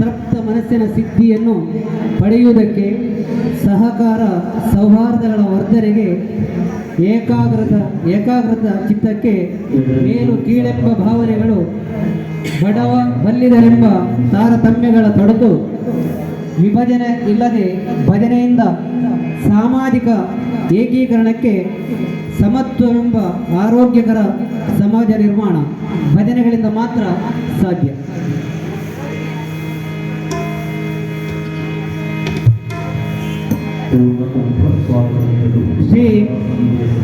ತೃಪ್ತ ಮನಸ್ಸಿನ ಸಿದ್ಧಿಯನ್ನು ಪಡೆಯುವುದಕ್ಕೆ ಸಹಕಾರ ಸೌಹಾರ್ದಗಳ ವರ್ಧನೆಗೆ ಏಕಾಗ್ರತ ಏಕಾಗ್ರತ ಚಿತ್ತಕ್ಕೆ ಮೇಲು ಕೀಳೆಂಬ ಭಾವನೆಗಳು ಬಡವ ಬಲ್ಲಿದರೆಂಬ ತಾರತಮ್ಯಗಳ ತೊಡೆದು ವಿಭಜನೆ ಇಲ್ಲದೆ ಭಜನೆಯಿಂದ ಸಾಮಾಜಿಕ ಏಕೀಕರಣಕ್ಕೆ ಸಮತ್ವವೆಂಬ ಆರೋಗ್ಯಕರ ಸಮಾಜ ನಿರ್ಮಾಣ ಭಜನೆಗಳಿಂದ ಮಾತ್ರ ಸಾಧ್ಯ. ಶ್ರೀ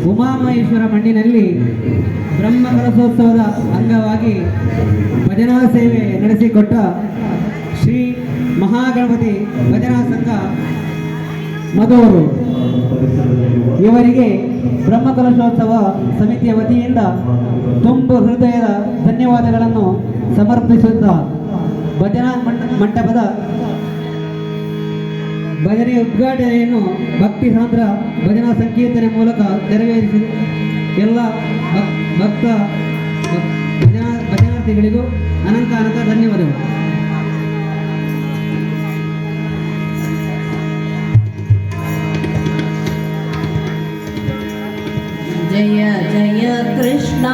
ಉಮಾಮಹೇಶ್ವರ ಮಣ್ಣಿನಲ್ಲಿ ಬ್ರಹ್ಮ ಕಲಸೋತ್ಸವದ ಅಂಗವಾಗಿ ಭಜನಾ ಸೇವೆ ನಡೆಸಿಕೊಟ್ಟ ಶ್ರೀ ಮಹಾಗಣಪತಿ ಭಜನಾ ಸಂಘ ಮಧುವರು ಇವರಿಗೆ ಬ್ರಹ್ಮ ಕಲಶೋತ್ಸವ ಸಮಿತಿಯ ವತಿಯಿಂದ ತುಂಬು ಹೃದಯದ ಧನ್ಯವಾದಗಳನ್ನು ಸಮರ್ಪಿಸುತ್ತಾ ಭಜನಾ ಮಂಟಪದ ಭಜನೆಯ ಉದ್ಘಾಟನೆಯನ್ನು ಭಕ್ತಿ ಸಾಂದ್ರ ಭಜನಾ ಸಂಕೀರ್ತನೆ ಮೂಲಕ ನೆರವೇರಿಸಿ ಎಲ್ಲ ಭಕ್ತ ಭಜನಾ, ಭಜನಾರ್ಥಿಗಳಿಗೂ ಅನಂತ ಅನಂತ ಧನ್ಯವಾದಗಳು. ಜಯ ಜಯ ಕೃಷ್ಣ.